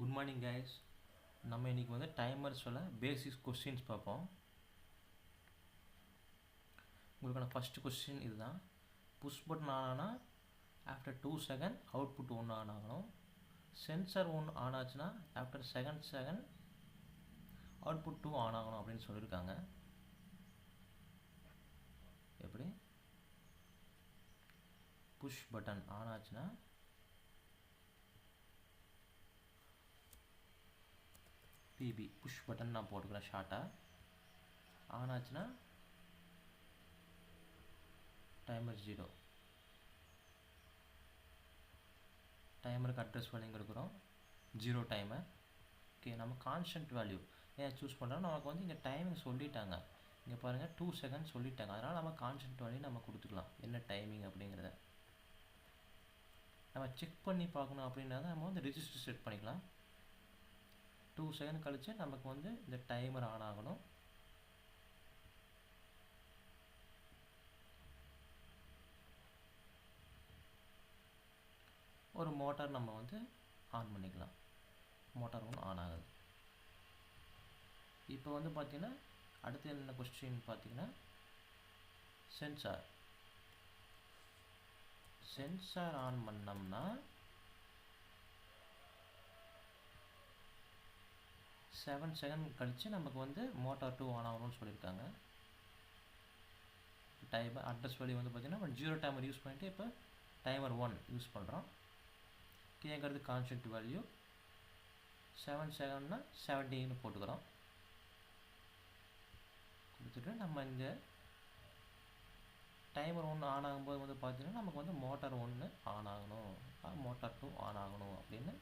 Good morning guys நம்ம இன்னைக்கு வந்து டைமர்ஸோட பேசிக்ஸ் கொஸ்டின்ஸ் பார்ப்போம். உங்களுக்கான ஃபஸ்ட்டு கொஸ்டின் இதுதான். புஷ் பட்டன் ஆன் ஆனால் ஆஃப்டர் டூ செகண்ட் அவுட்புட் ஒன்று ஆன் ஆகணும். சென்சார் ஒன்று ஆன் ஆச்சுன்னா after second second output two on ஆகணும் அப்படின்னு சொல்லியிருக்காங்க. எப்படி? புஷ் பட்டன் ஆன் ஆச்சுன்னா பிபி புஷ் பட்டன் நான் போட்டுக்கிறேன் ஷார்ட்டாக ஆன் ஆச்சுன்னா டைமர் ஜீரோ டைமருக்கு அட்ரஸ் வேல்யூ கொடுக்குறோம். ஜீரோ டைமர் ஓகே நம்ம கான்ஸ்டன்ட் வேல்யூ ஏன் சூஸ் பண்ணுறோம் நமக்கு வந்து இங்கே டைமிங் சொல்லிட்டாங்க. இங்கே பாருங்கள் டூ செகண்ட் சொல்லிட்டாங்க. அதனால் நம்ம கான்ஸ்டன்ட் வேல்யூ நம்ம கொடுத்துக்கலாம். என்ன டைமிங் அப்படிங்கிறத. நம்ம செக் பண்ணி பார்க்கணும் அப்படின்னா நம்ம வந்து ரிஜிஸ்டர் செட் பண்ணிக்கலாம். டூ செகண்ட் கழித்து நமக்கு வந்து இந்த டைமர் ஆன் ஆகணும். ஒரு மோட்டார் நம்ம வந்து ஆன் பண்ணிக்கலாம். மோட்டார் ஒன்று ஆன் ஆகுது. இப்போ வந்து பார்த்திங்கன்னா அடுத்து என்ன கொஸ்டின் பார்த்தீங்கன்னா சென்சார் சென்சார் ஆன் பண்ணோம்னா செவன் செகண்ட் கழித்து நமக்கு வந்து மோட்டார் டூ ஆன் ஆகணும்னு சொல்லியிருக்காங்க. டைமர் அட்ரஸ் வேல்யூ வந்து பார்த்திங்கன்னா ஜீரோ டைமர் யூஸ் பண்ணிவிட்டு இப்போ டைமர் ஒன் யூஸ் பண்ணுறோம் கேங்கிறது கான்ஸ்டன்ட் வேல்யூ செவன் செகண்ட்னா செவன்டீன்னு போட்டுக்கிறோம். கொடுத்துட்டு நம்ம இங்கே டைமர் ஒன்று ஆன் ஆகும்போது வந்து பார்த்திங்கன்னா நமக்கு வந்து மோட்டார் ஒன்று ஆன் ஆகணும். மோட்டார் டூ ஆன் ஆகணும் அப்படின்னு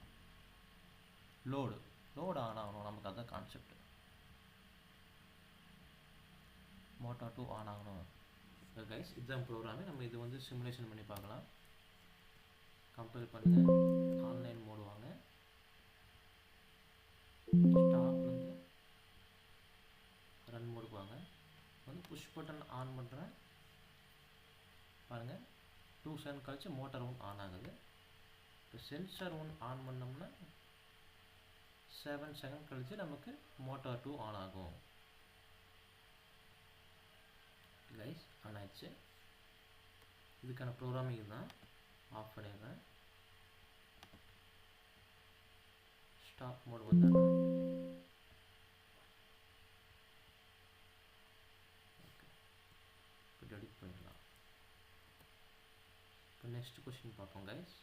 லோடு லோடு ஆன் ஆகணும் நமக்கு அதுதான் கான்செப்ட் மோட்டார் டூ ஆன் ஆகணும். கைஸ் எக்ஸாம் ப்ரோக்ராமே நம்ம இது வந்து சிமுலேஷன் பண்ணி பார்க்கலாம். கம்பேர் பண்ணுங்கள் ஆன்லைன் மோடு வாங்க. ஸ்டாப்லேருந்து ரன் மோடுக்கு வாங்க. வந்து புஷ் பட்டன் ஆன் பண்ணுறேன் பாருங்கள் டூ செகண்ட் கழிச்சு மோட்டார் ஒன் ஆன் ஆகுது. இப்போ சென்சார் ஒன் ஆன் பண்ணோம்னா செவன் செகண்ட் கழித்து நமக்கு மோட்டார் டூ ஆன் ஆகும். கைஸ் ஆன் ஆயிடுச்சு. இதுக்கான ப்ரோக்ராமிங் தான் ஆஃப் பண்ணிடுறேன். ஸ்டாப் மோட் வந்து இப்போ டெலிட் பண்ணிடலாம். இப்போ நெக்ஸ்ட் கொஸ்டின் பார்ப்போம் கைஸ்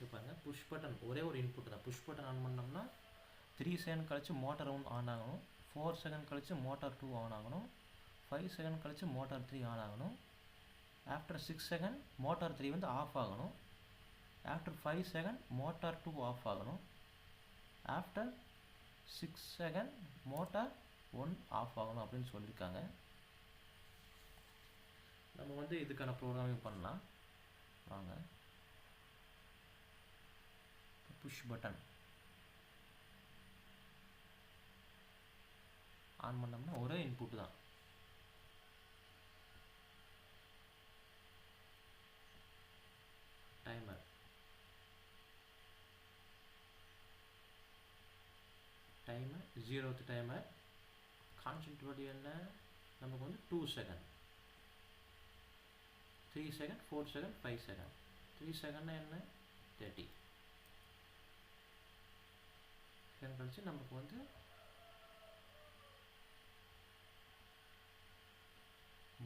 இது பாருங்கள் புஷ் பட்டன் ஒரே ஒரு இன்புட் தான். புஷ் பட்டன் ஆன் பண்ணோம்னா த்ரீ செகண்ட் கழிச்சு மோட்டார் ஒன் ஆன் ஆகணும். ஃபோர் செகண்ட் கழித்து மோட்டார் டூ ஆன் ஆகணும். ஃபைவ் செகண்ட் கழிச்சு மோட்டார் த்ரீ ஆன் ஆகணும். After six second motor three வந்து ஆஃப் ஆகணும். After five second motor two off ஆகணும். After six second motor one off ஆகணும் அப்படின்னு சொல்லியிருக்காங்க நம்ம வந்து இதுக்கான ப்ரோக்ராமிங் பண்ணலாம். வாங்க. புஷ் பட்டன் ஆன் பண்ணோம்னா ஒரே இன்புட் தான். டைமர் டைமர் ஜீரோத்து டைமர் கான்சன்ட்ரேட் என்ன? நமக்கு வந்து two second three second four second five second three செகண்ட்னா என்ன? தேர்ட்டி செகண்ட் கழிச்சு நமக்கு வந்து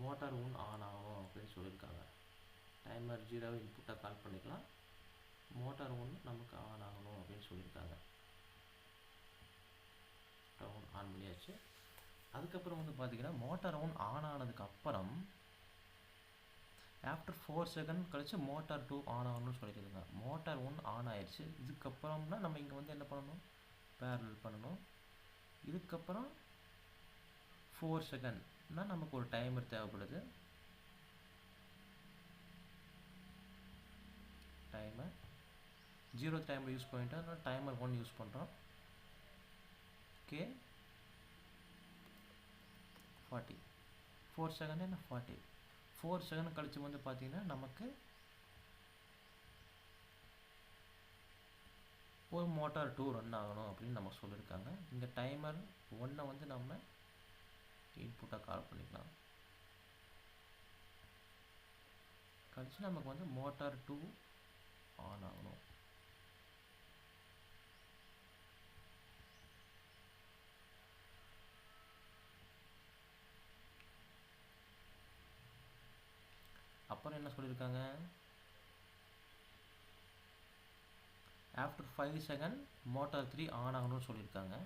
மோட்டார் ஒன் ஆன் ஆகும் அப்படின்னு சொல்லியிருக்காங்க. டைமர் ஜீரோவை இன்புட்டாக கால் பண்ணிக்கலாம். மோட்டார் ஒன்று நமக்கு ஆன் ஆகணும் அப்படின்னு சொல்லியிருக்காங்க. ஒன் ஆன் பண்ணியாச்சு. அதுக்கப்புறம் வந்து பார்த்திங்கன்னா மோட்டார் ஒன் ஆன் ஆனதுக்கு அப்புறம் ஆஃப்டர் ஃபோர் செகண்ட் கழிச்சு மோட்டார் டூ ஆன் ஆகணும்னு சொல்லியிருக்காங்க. மோட்டார் ஒன் ஆன் ஆயிடுச்சு. இதுக்கப்புறம்னா நம்ம இங்கே வந்து என்ன பண்ணணும்? பேரல் பண்ணணும். இதுக்கப்புறம் ஃபோர் செகண்ட்னா நமக்கு ஒரு டைமர் தேவைப்படுது. டைமர் ஜீரோ டைமர் யூஸ் பண்ணிட்டோம். அதனால் டைமர் ஒன் யூஸ் பண்ணுறோம் ஓகே ஃபார்ட்டி ஃபோர் செகண்ட் என்ன ஃபார்ட்டி ஃபோர் செகண்ட் கழிச்சு வந்து பார்த்திங்கன்னா நமக்கு ஒரு மோட்டார் டூ ரன் ஆகணும் அப்படின்னு நம்ம சொல்லியிருக்காங்க. இந்த டைமர் ஒன்றை வந்து நம்ம இன்புட்டாக கால் பண்ணிக்கலாம். கழிச்சு நமக்கு வந்து மோட்டார் டூ ஆன் ஆகணும். அப்புறம் என்ன சொல்லியிருக்காங்க? After five second motor three on ஆகணும்னு சொல்லியிருக்காங்க.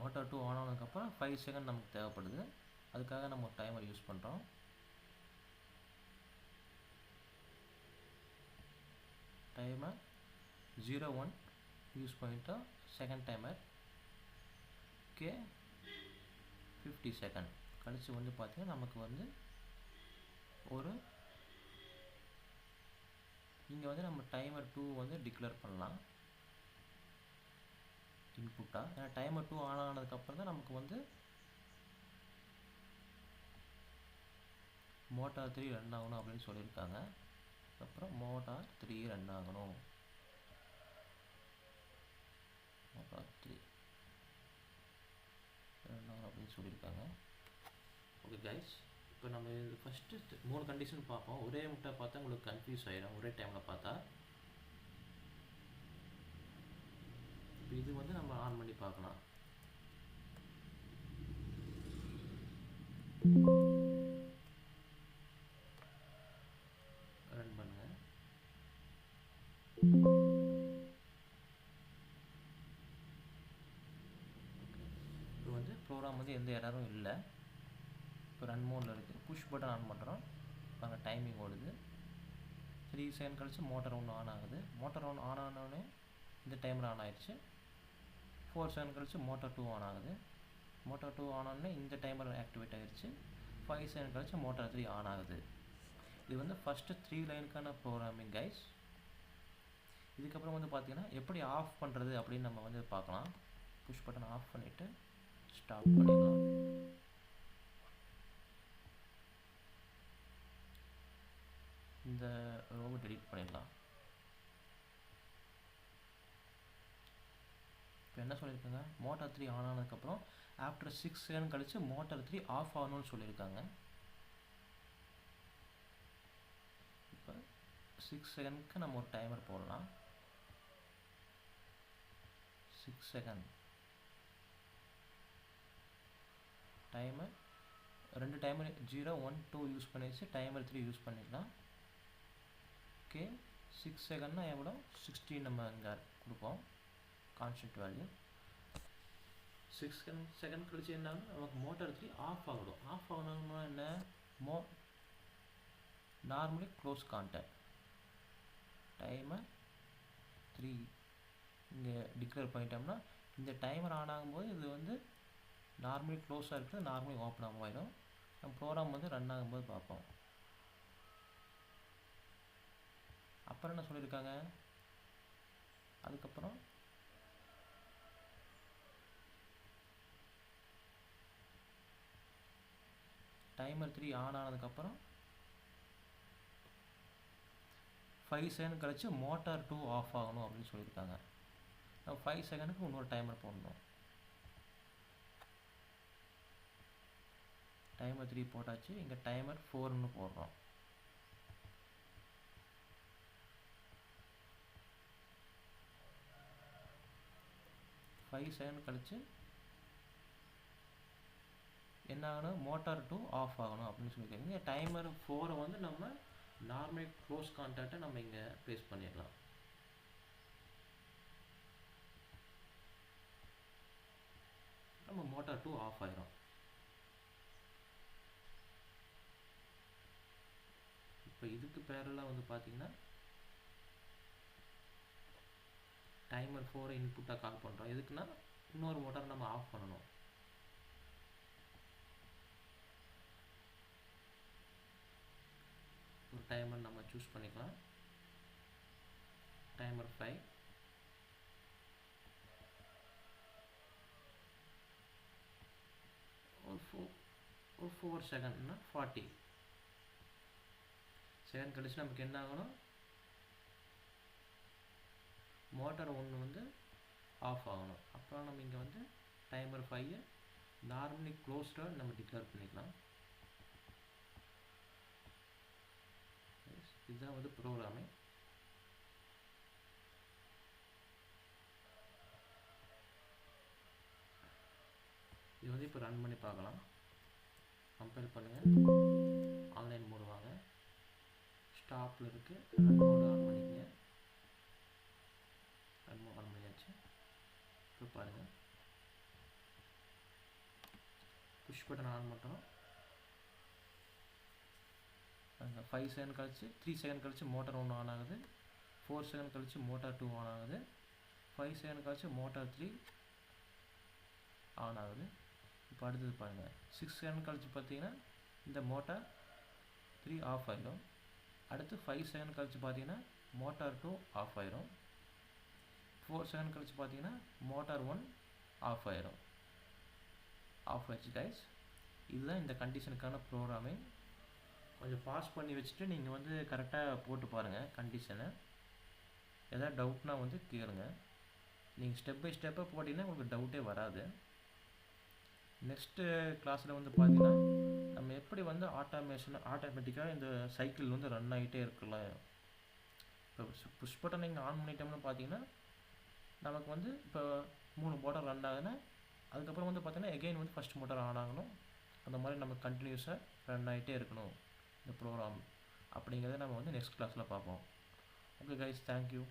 மோட்டார் டூ ஆன் ஆனதுக்கப்புறம் ஃபைவ் செகண்ட் நமக்கு தேவைப்படுது. அதுக்காக நம்ம ஒரு டைமர் யூஸ் பண்ணுறோம் டைமர் ஜீரோ ஒன் யூஸ் பண்ணிட்டோம் second timer okay fifty second கழித்து வந்து பார்த்திங்கன்னா நமக்கு வந்து ஒரு இங்கே வந்து நம்ம டைமர் டூ வந்து டிக்ளேர் பண்ணலாம். இன்புட்டாக ஏன்னா டைமர் டூ ஆன் ஆனதுக்கப்புறம் தான் நமக்கு வந்து மோட்டார் த்ரீ ரன் ஆகணும் அப்படின்னு சொல்லியிருக்காங்க. அப்புறம் மோட்டார் த்ரீ ரன் ஆகணும். மோட்டார் த்ரீ ரன் ஆகணும் அப்படின்னு சொல்லியிருக்காங்க. ஓகே கைஸ் இப்போ நம்ம இது ஃபஸ்ட்டு மூணு கண்டிஷன் பார்ப்போம். ஒரே முட்டை பார்த்தா உங்களுக்கு கன்ஃபியூஸ் ஆயிடும் ஒரே டைமில் பார்த்தா. இப்போ இது வந்து நம்ம ஆன் பண்ணி பார்க்கலாம். ரன் பண்ணுங்க. இப்போ வந்து ப்ரோக்ராம் வந்து எந்த எரரும் இல்லை. இப்போ ரன் மோடில் இருக்குது. புஷ் பட்டன் ஆன் பண்ணுறோம் அங்கே டைமிங் ஓடுது. த்ரீ செகண்ட் கழிச்சு மோட்டர் ஒன்று ஆன் ஆகுது. மோட்டர் ஒன்று ஆன் ஆனோடனே இந்த டைமில் ஆன் ஆயிடுச்சு. ஃபோர் செகண்ட் கழிச்சு மோட்டார் டூ ஆன் ஆகுது. மோட்டார் டூ ஆன் ஆனோடனே இந்த டைமர் ஆக்டிவேட் ஆகிடுச்சு ஃபைவ் செகண்ட் கழிச்சு மோட்டார் த்ரீ ஆன் ஆகுது. இது வந்து ஃபஸ்ட்டு த்ரீ லைனுக்கான ப்ரோக்ராமிங் கைஸ் இதுக்கப்புறம் வந்து பார்த்தீங்கன்னா எப்படி ஆஃப் பண்ணுறது அப்படின்னு நம்ம வந்து பார்க்கலாம். புஷ் பட்டன் ஆஃப் பண்ணிவிட்டு ஸ்டாப் பண்ணிடலாம். இந்த ரோவை டெலீட் பண்ணிடலாம். இப்போ என்ன சொல்லியிருக்காங்க? மோட்டார் த்ரீ ஆன் ஆனதுக்கப்புறம் ஆஃப்டர் சிக்ஸ் செகண்ட் கழித்து மோட்டார் த்ரீ ஆஃப் ஆகணும்னு சொல்லியிருக்காங்க. இப்போ சிக்ஸ் செகண்ட்க்கு நம்ம ஒரு டைமர் போடலாம். சிக்ஸ் செகண்ட் டைமர் ரெண்டு timer zero one two use பண்ணிடுச்சு டைமர் த்ரீ யூஸ் பண்ணிடலாம். ஓகே. சிக்ஸ் செகண்ட்னா எவ்வளோ சிக்ஸ்டீன் நம்ம இங்கே கொடுப்போம். Constant value six second second கழிச்சு என்ன நமக்கு மோட்டார் த்ரீ ஆஃப் ஆகிடும். ஆஃப் ஆகணும்னா என்ன? மோ normally close contact timer three இங்கே டிக்ளேர் பண்ணிட்டோம்னா இந்த டைமர் ஆன் ஆகும்போது இது வந்து நார்மலி க்ளோஸாக இருக்குது நார்மலி ஓப்பன் ஆகும் நம்ம ப்ரோக்ராம் வந்து ரன் ஆகும்போது பார்ப்போம். அப்புறம் என்ன சொல்லியிருக்காங்க? அதுக்கப்புறம்? டைமர் த்ரீ ஆன் ஆனதுக்கப்புறம்? ஃபைவ் செகண்ட் கழித்து மோட்டார் டூ ஆஃப் ஆகணும் அப்படின்னு சொல்லியிருக்காங்க. நம்ம ஃபைவ் செகண்டுக்கு இன்னொரு டைமர் போடணும். டைமர் த்ரீ போட்டாச்சு. இங்கே டைமர் ஃபோர்னு போடுறோம். ஃபைவ் செகண்ட் கழித்து என்ன ஆகணும்? மோட்டார் டூ ஆஃப் ஆகணும் அப்படின்னு சொல்லியிருக்காங்க. டைமர் ஃபோரை வந்து நம்ம நார்மல் க்ளோஸ் கான்டாக்டை நம்ம இங்கே ப்ளேஸ் பண்ணிடலாம். நம்ம மோட்டார் டூ ஆஃப் ஆயிரும். இப்போ இதுக்கு பேரெல்லாம் வந்து பார்த்தீங்கன்னா டைமர் ஃபோரை இன்புட்டாக கால் பண்ணுறோம் எதுக்குன்னா இன்னொரு மோட்டார் நம்ம ஆஃப் பண்ணணும். ஒரு டைமர் நம்ம சூஸ் பண்ணிக்கலாம். டைமர் ஃபைவ் ஒரு ஃபோர் ஒரு ஃபோர் செகண்ட்னா ஃபார்ட்டி செகண்ட் கழிச்சு நமக்கு என்ன ஆகணும்? மோட்டார் ஒன்று வந்து ஆஃப் ஆகணும். அப்புறம் நம்ம இங்கே வந்து டைமர் ஃபைவ் நார்மலி க்ளோஸ்டாக நம்ம டிக்ளேர் பண்ணிக்கலாம். இதுதான் வந்து ப்ரோக்ராமே இது வந்து இப்போ ரன் பண்ணி பார்க்கலாம். கம்பேர் பண்ணுங்கள் ஆன்லைன் மூடுவாங்க ஸ்டாப்பில் இருக்குது ரன் மோட் ஆன் பண்ணியாச்சு இப்போ பாருங்கள் புஷ் பட்டன் ஆன் பண்ணுறோம் அந்த ஃபைவ் செகண்ட் கழிச்சு த்ரீ செகண்ட் கழிச்சு மோட்டார் ஒன்று ஆன் ஆகுது. ஃபோர் செகண்ட் கழிச்சு மோட்டார் டூ ஆன் ஆகுது. ஃபைவ் செகண்ட் கழிச்சு மோட்டார் த்ரீ ஆன் ஆகுது. இப்போ அடுத்தது பாருங்கள் சிக்ஸ் செகண்ட் கழிச்சு பார்த்தீங்கன்னா இந்த மோட்டார் த்ரீ ஆஃப் ஆகிடும் அடுத்து ஃபைவ் செகண்ட் கழிச்சு பார்த்தீங்கன்னா மோட்டார் டூ ஆஃப் ஆயிரும். ஃபோர் செகண்ட் கழிச்சு பார்த்தீங்கன்னா மோட்டார் ஒன் ஆஃப் ஆயிரும். ஆஃப் ஆயிடுச்சு கைஸ் இதுதான் இந்த கண்டிஷனுக்கான ப்ரோக்ராமிங் கொஞ்சம் பாஸ் பண்ணி வச்சுட்டு நீங்கள் வந்து கரெக்டாக போட்டு பாருங்கள் கண்டிஷனை எதாவது டவுட்னா வந்து கேளுங்க. நீங்கள் ஸ்டெப் பை ஸ்டெப்பாக போட்டிங்கன்னா உங்களுக்கு டவுட்டே வராது. நெக்ஸ்ட்டு கிளாஸில் வந்து பார்த்தீங்கன்னா நம்ம எப்படி வந்து ஆட்டோமேஷன் ஆட்டோமேட்டிக்காக இந்த சைக்கிள் வந்து ரன் ஆகிட்டே இருக்கலாம் இப்போ புஷ் பட்டன் நீங்கள் ஆன் பண்ணிட்டோம்னு பார்த்தீங்கன்னா நமக்கு வந்து இப்போ மூணு மோட்டார் ரன் ஆகுதுன்னா அதுக்கப்புறம் வந்து பார்த்தீங்கன்னா எகெயின் வந்து ஃபஸ்ட் மோட்டார் ஆன் ஆகணும். அந்த மாதிரி நம்ம கண்டினியூஸாக ரன் ஆகிட்டே இருக்கணும். இந்த ப்ரோக்ராம் அப்படிங்கிறத நம்ம வந்து நெக்ஸ்ட் கிளாஸில் பார்ப்போம். Okay guys thank you